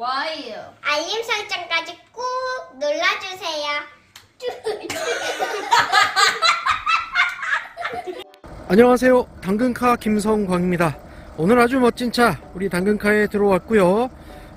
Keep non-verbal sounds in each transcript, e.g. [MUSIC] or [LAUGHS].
좋아요. 알림 설정까지 꾹 눌러주세요. 안녕하세요. 당근카 김성광입니다. 오늘 아주 멋진 차 우리 당근카에 들어왔고요.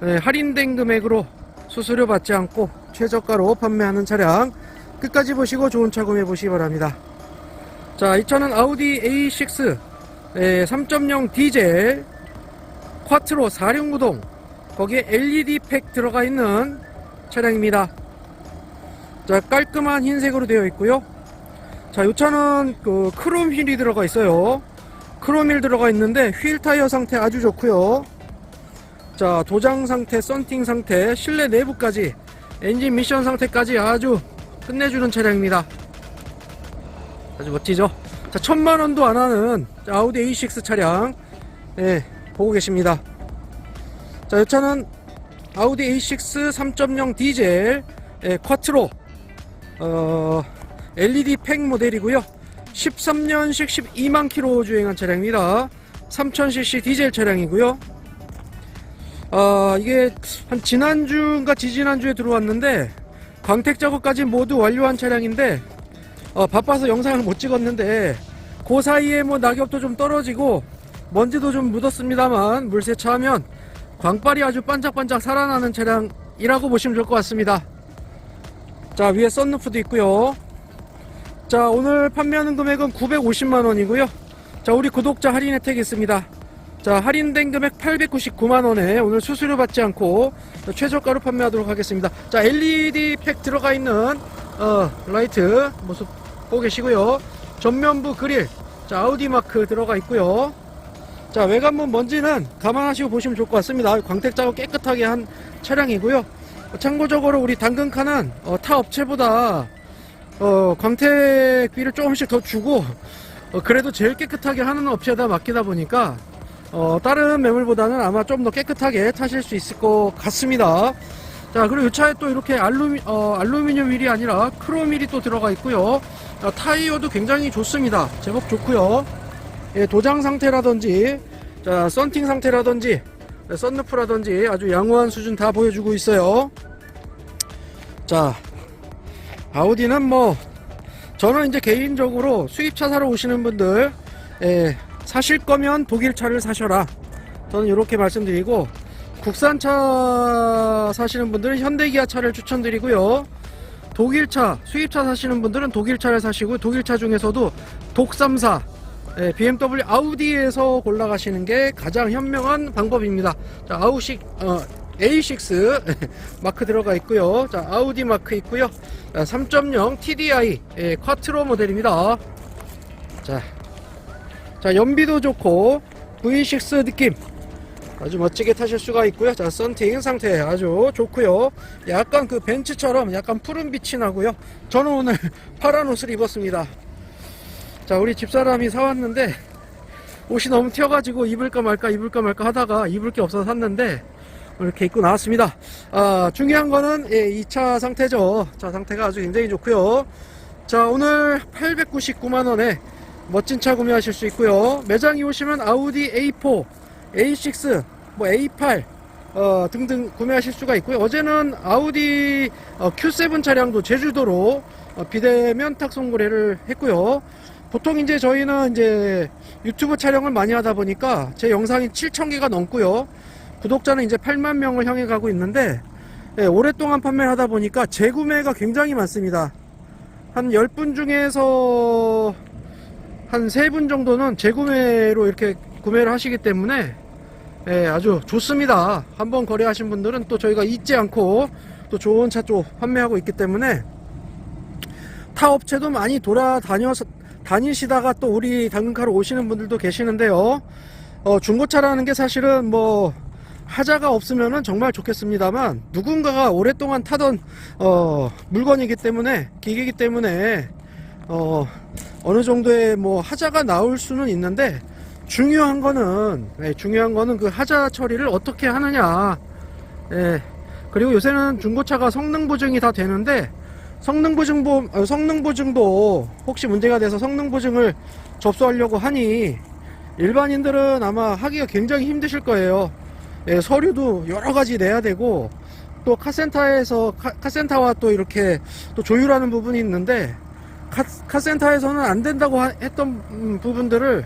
네, 할인된 금액으로 수수료 받지 않고 최저가로 판매하는 차량 끝까지 보시고 좋은 차 구매해 보시기 바랍니다. 자, 이 차는 아우디 A6 네, 3.0 디젤 쿼트로 4륜 구동 거기에 LED 팩 들어가 있는 차량입니다. 자, 깔끔한 흰색으로 되어 있고요. 자, 이 차는 그 크롬 휠이 들어가 있어요. 크롬 휠 들어가 있는데 휠 타이어 상태 아주 좋고요. 자, 도장 상태, 썬팅 상태, 실내 내부까지 엔진 미션 상태까지 아주 끝내주는 차량입니다. 아주 멋지죠? 자, 천만 원도 안 하는 자, 아우디 A6 차량 예, 보고 계십니다. 자, 이 차는 아우디 A6 3.0 디젤 예, 쿼트로 어, LED 팩 모델이고요. 13년식 12만 킬로 주행한 차량입니다. 3000cc 디젤 차량이고요. 아, 이게 한 지난주인가 지지난주에 들어왔는데 광택 작업까지 모두 완료한 차량인데 어, 바빠서 영상을 못 찍었는데 그 사이에 뭐 낙엽도 좀 떨어지고 먼지도 좀 묻었습니다만 물 세차하면 광빨이 아주 반짝반짝 살아나는 차량이라고 보시면 좋을 것 같습니다. 자 위에 썬루프도 있고요. 자 오늘 판매하는 금액은 950만원이고요. 자 우리 구독자 할인 혜택이 있습니다. 자 할인된 금액 899만원에 오늘 수수료 받지 않고 최저가로 판매하도록 하겠습니다. 자 LED 팩 들어가 있는 어, 라이트 모습 보고 계시고요. 전면부 그릴 자 아우디 마크 들어가 있고요 자 외관문 먼지는 감안하시고 보시면 좋을 것 같습니다 광택 작업 깨끗하게 한 차량이고요 참고적으로 우리 당근카는 어, 타 업체보다 어, 광택비를 조금씩 더 주고 어, 그래도 제일 깨끗하게 하는 업체에다 맡기다 보니까 어, 다른 매물보다는 아마 좀 더 깨끗하게 타실 수 있을 것 같습니다. 자 그리고 이 차에 또 이렇게 알루미, 어, 알루미늄 휠이 아니라 크롬 휠이 또 들어가 있고요. 어, 타이어도 굉장히 좋습니다. 제법 좋고요. 예, 도장 상태라든지 자 썬팅 상태라든지 네, 썬루프라든지 아주 양호한 수준 다 보여주고 있어요. 자, 아우디는 뭐 저는 이제 개인적으로 수입차 사러 오시는 분들 예, 사실 거면 독일차를 사셔라. 저는 이렇게 말씀드리고 국산차 사시는 분들은 현대기아 차를 추천드리고요. 독일차, 수입차 사시는 분들은 독일차를 사시고 독일차 중에서도 독삼사 예, BMW 아우디에서 골라 가시는 게 가장 현명한 방법입니다. 자, 아우식, 어, A6 [LAUGHS] 마크 들어가 있고요. 자, 아우디 마크 있고요. 자, 3.0 TDI 예, 쿼트로 모델입니다. 자, 자 연비도 좋고 V6 느낌 아주 멋지게 타실 수가 있고요. 자, 썬팅 상태 아주 좋고요. 약간 그 벤츠처럼 약간 푸른 빛이 나고요. 저는 오늘 [LAUGHS] 파란 옷을 입었습니다. 자 우리 집사람이 사왔는데 옷이 너무 튀어가지고 입을까 말까 입을까 말까 하다가 입을 게 없어서 샀는데 이렇게 입고 나왔습니다. 아 중요한 거는 예, 2차 상태죠. 차 상태가 아주 굉장히 좋고요. 자 오늘 899만원에 멋진 차 구매하실 수 있고요. 매장에 오시면 아우디 A4 A6 뭐 A8 어, 등등 구매하실 수가 있고요. 어제는 아우디 어, Q7 차량도 제주도로 어, 비대면 탁송 거래를 했고요 보통 이제 저희는 이제 유튜브 촬영을 많이 하다 보니까 제 영상이 7,000개가 넘고요. 구독자는 이제 8만 명을 향해 가고 있는데, 예, 오랫동안 판매를 하다 보니까 재구매가 굉장히 많습니다. 한 10분 중에서 한 3분 정도는 재구매로 이렇게 구매를 하시기 때문에, 예, 아주 좋습니다. 한번 거래하신 분들은 또 저희가 잊지 않고 또 좋은 차 또 판매하고 있기 때문에 타 업체도 많이 돌아다녀서 다니시다가 또 우리 당근카로 오시는 분들도 계시는데요. 어, 중고차라는 게 사실은 뭐 하자가 없으면은 정말 좋겠습니다만 누군가가 오랫동안 타던 어, 물건이기 때문에 기계이기 때문에 어, 어느 정도의 뭐 하자가 나올 수는 있는데 중요한 거는 네, 중요한 거는 그 하자 처리를 어떻게 하느냐. 예. 그리고 요새는 중고차가 성능 보증이 다 되는데 성능 보증보 어, 성능 보증도 혹시 문제가 돼서 성능 보증을 접수하려고 하니 일반인들은 아마 하기가 굉장히 힘드실 거예요. 예, 서류도 여러 가지 내야 되고 또 카센터에서 카, 카센터와 또 이렇게 또 조율하는 부분이 있는데 카, 카센터에서는 안 된다고 하- 했던 음, 부분들을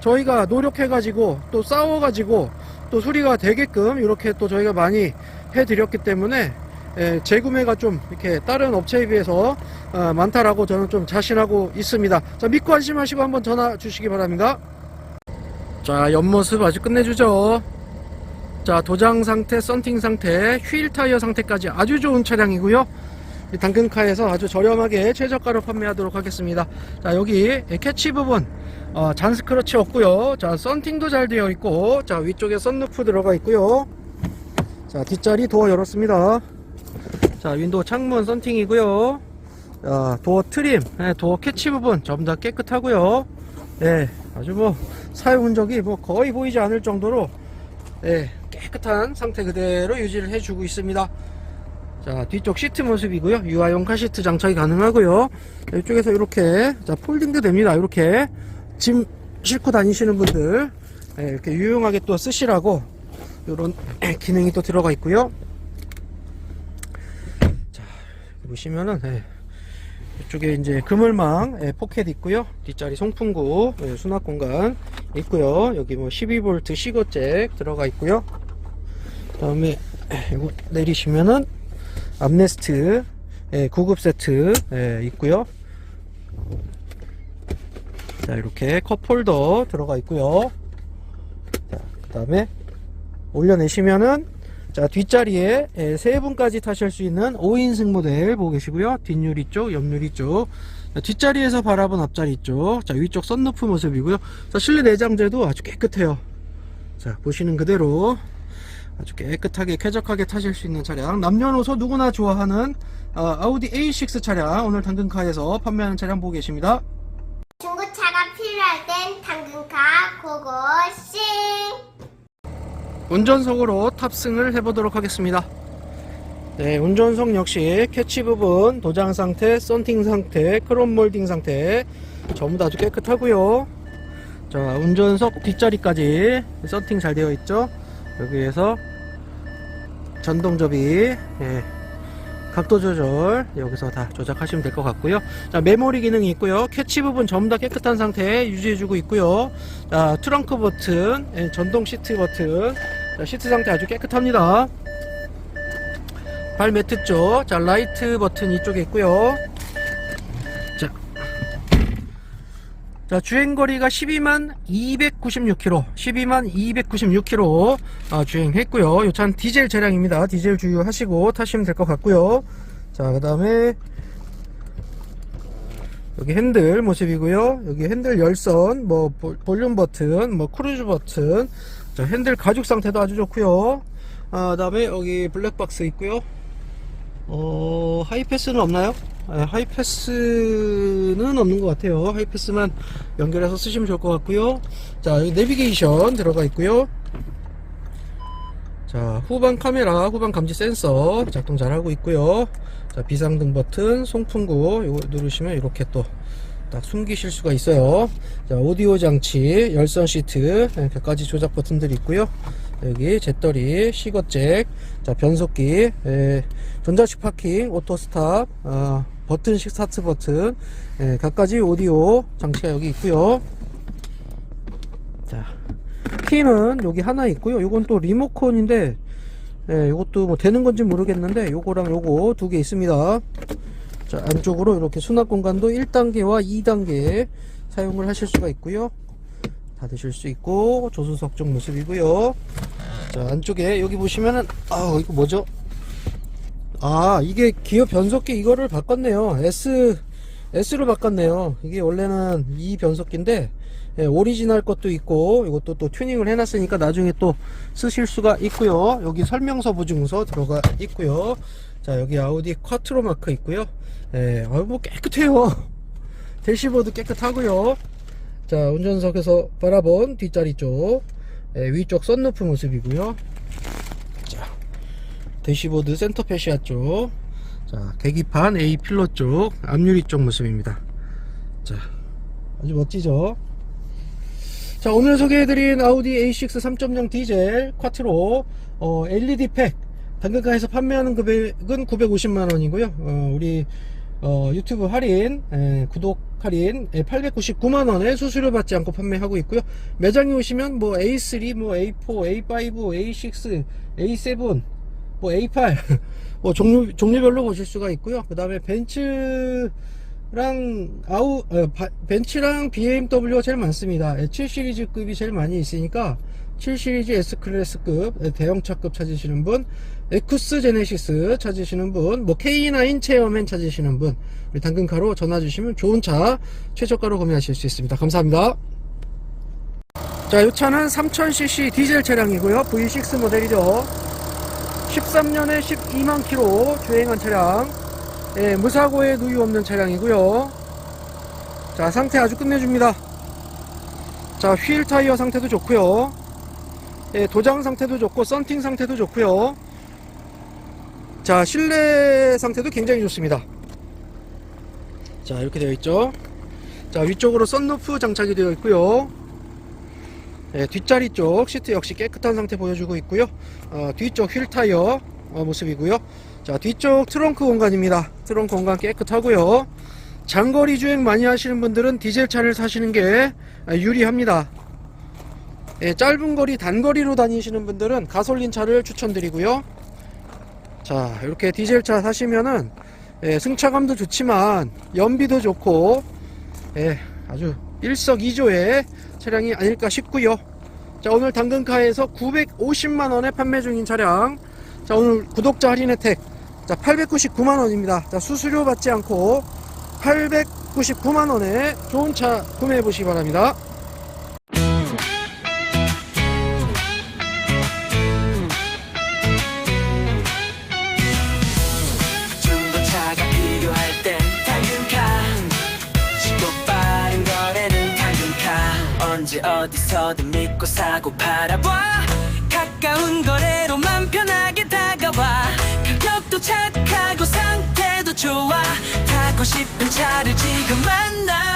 저희가 노력해 가지고 또 싸워 가지고 또 수리가 되게끔 이렇게 또 저희가 많이 해 드렸기 때문에 예, 재구매가 좀 이렇게 다른 업체에 비해서 어, 많다라고 저는 좀 자신하고 있습니다. 자 믿고 안심하시고 한번 전화 주시기 바랍니다. 자 옆모습 아주 끝내주죠. 자 도장 상태, 썬팅 상태, 휠 타이어 상태까지 아주 좋은 차량이고요. 이 당근카에서 아주 저렴하게 최저가로 판매하도록 하겠습니다. 자 여기 캐치 부분 어, 잔스크러치 없고요. 자 썬팅도 잘 되어 있고 자 위쪽에 썬루프 들어가 있고요. 자 뒷자리 도어 열었습니다. 자 윈도우 창문 썬팅이고요. 자 도어 트림, 네, 도어 캐치 부분 전부 다 깨끗하고요. 네 아주 뭐 사용 흔적이 뭐 거의 보이지 않을 정도로 네, 깨끗한 상태 그대로 유지를 해주고 있습니다. 자 뒤쪽 시트 모습이고요 유아용 카시트 장착이 가능하고요 자, 이쪽에서 이렇게 자 폴딩도 됩니다 이렇게 짐 싣고 다니시는 분들 예, 이렇게 유용하게 또 쓰시라고 이런 [CLEARS THROAT] 기능이 또 들어가 있고요 자 여기 보시면은 예, 이쪽에 이제 그물망 예, 포켓 있고요 뒷자리 송풍구 예, 수납 공간 있고요 여기 뭐 12V 시거잭 들어가 있고요 그 다음에 이거 내리시면은 암네스트 예, 구급 세트 예, 있고요. 자 이렇게 컵홀더 들어가 있고요. 자 그다음에 올려내시면은 자 뒷자리에 예, 세 분까지 타실 수 있는 5인승 모델 보고 계시고요. 뒷유리 쪽, 옆유리 쪽. 자, 뒷자리에서 바라본 앞자리 쪽. 자 위쪽 썬루프 모습이고요. 자 실내 내장재도 아주 깨끗해요. 자 보시는 그대로 아주 깨끗하게 쾌적하게 타실 수 있는 차량 남녀노소 누구나 좋아하는 어, 아우디 A6 차량 오늘 당근카에서 판매하는 차량 보고 계십니다 중고차가 필요할 땐 당근카 고고싱. 운전석으로 탑승을 해보도록 하겠습니다. 네 운전석 역시 캐치 부분 도장 상태 썬팅 상태 크롬 몰딩 상태 전부 다 아주 깨끗하고요. 자 운전석 뒷자리까지 썬팅 잘 되어 있죠? 여기에서 전동 접이 예, 각도 조절 여기서 다 조작하시면 될 것 같고요. 자 메모리 기능이 있고요. 캐치 부분 전부 다 깨끗한 상태 유지해주고 있고요. 자 트렁크 버튼 예, 전동 시트 버튼 자, 시트 상태 아주 깨끗합니다 발 매트 쪽, 자 라이트 버튼 이쪽에 있고요. 자, 자 주행 거리가 12만 296km, 12만 296km 아, 주행했고요. 이 차는 디젤 차량입니다. 디젤 주유하시고 타시면 될 것 같고요. 자, 그다음에 여기 핸들 모습이고요. 여기 핸들 열선, 뭐 볼- 볼륨 버튼, 뭐 크루즈 버튼, 자 핸들 가죽 상태도 아주 좋고요. 아, 그다음에 여기 블랙박스 있고요. 어, 하이패스는 없나요? 아, 하이패스는 없는 것 같아요. 하이패스만 연결해서 쓰시면 좋을 것 같고요. 자, 여기 내비게이션 들어가 있고요. 자, 후방 카메라, 후방 감지 센서 작동 잘 하고 있고요. 자, 비상등 버튼, 송풍구 이거 누르시면 이렇게 또 딱 숨기실 수가 있어요. 자, 오디오 장치, 열선 시트, 이렇게까지 조작 버튼들이 있고요. 여기 잿더리, 시거잭, 자 변속기, 에, 전자식 파킹, 오토 스탑, 아, 버튼식 스타트 버튼, 에, 각가지 오디오 장치가 여기 있고요. 자 키는 여기 하나 있고요. 요건 또 리모컨인데, 예, 요것도 뭐 되는 건지 모르겠는데, 요거랑 요거 두 개 있습니다. 자 안쪽으로 이렇게 수납 공간도 1단계와 2단계 사용을 하실 수가 있고요. 닫으실 수 있고 조수석 쪽 모습이고요. 자 안쪽에 여기 보시면은 아 이거 뭐죠? 아 이게 기어 변속기 이거를 바꿨네요. S S로 바꿨네요. 이게 원래는 이 변속기인데 예, 오리지널 것도 있고 이것도 또 튜닝을 해놨으니까 나중에 또 쓰실 수가 있고요. 여기 설명서 보증서 들어가 있고요. 자 여기 아우디 쿼트로 마크 있고요. 예, 아유 뭐 깨끗해요. [LAUGHS] 대시보드 깨끗하고요. 자 운전석에서 바라본 뒷자리 쪽 예, 위쪽 썬루프 모습이고요 자 대시보드 센터 패시아 쪽자 계기판 A 필러 쪽 앞유리 쪽 모습입니다 자 아주 멋지죠 자 오늘 소개해드린 아우디 A6 3.0 디젤 쿼트로 어, LED 팩 당근가에서 판매하는 금액은 950만원이고요. 어, 우리 어, 유튜브 할인 에, 구독 할인 899만원에 수수료 받지 않고 판매하고 있고요. 매장에 오시면 뭐 A3 뭐 A4 A5 A6 A7 뭐 A8 [LAUGHS] 뭐 종류 종류별로 보실 수가 있고요. 그 다음에 벤츠 랑 아우 어, 바- 벤츠랑 BMW가 제일 많습니다. 7 시리즈급이 제일 많이 있으니까 7 시리즈 S 클래스급 예, 대형차급 찾으시는 분, 에쿠스 제네시스 찾으시는 분, 뭐 K9 체어맨 찾으시는 분, 우리 당근카로 전화 주시면 좋은 차 최저가로 구매하실 수 있습니다. 감사합니다. 자, 이 차는 3000cc 디젤 차량이고요. V6 모델이죠. 13년에 12만 킬로 주행한 차량. 예, 무사고에 누유 없는 차량이고요. 자, 상태 아주 끝내줍니다. 자, 휠 타이어 상태도 좋고요. 예, 도장 상태도 좋고 썬팅 상태도 좋고요. 자, 실내 상태도 굉장히 좋습니다. 자, 이렇게 되어 있죠. 자, 위쪽으로 썬루프 장착이 되어 있고요. 예, 뒷자리 쪽 시트 역시 깨끗한 상태 보여주고 있고요. 어, 뒤쪽 휠 타이어 어, 모습이고요. 자 뒤쪽 트렁크 공간입니다 트렁크 공간 깨끗하고요. 장거리 주행 많이 하시는 분들은 디젤 차를 사시는 게 아, 유리합니다. 예, 짧은 거리 단거리로 다니시는 분들은 가솔린 차를 추천드리고요. 자 이렇게 디젤 차 사시면은 예, 승차감도 좋지만 연비도 좋고 예, 아주 일석이조의 차량이 아닐까 싶고요. 자 오늘 당근카에서 950만원에 판매 중인 차량. 자 오늘 구독자 할인 혜택 자 899만원입니다. 자 수수료 받지 않고 899만원에 좋은 차 구매해 보시기 바랍니다. 어디서든 믿고 사고 팔아봐. 가까운 거래로만 편하게 다가와 가격도 착하고 상태도 좋아. 타고 싶은 차를 지금 만나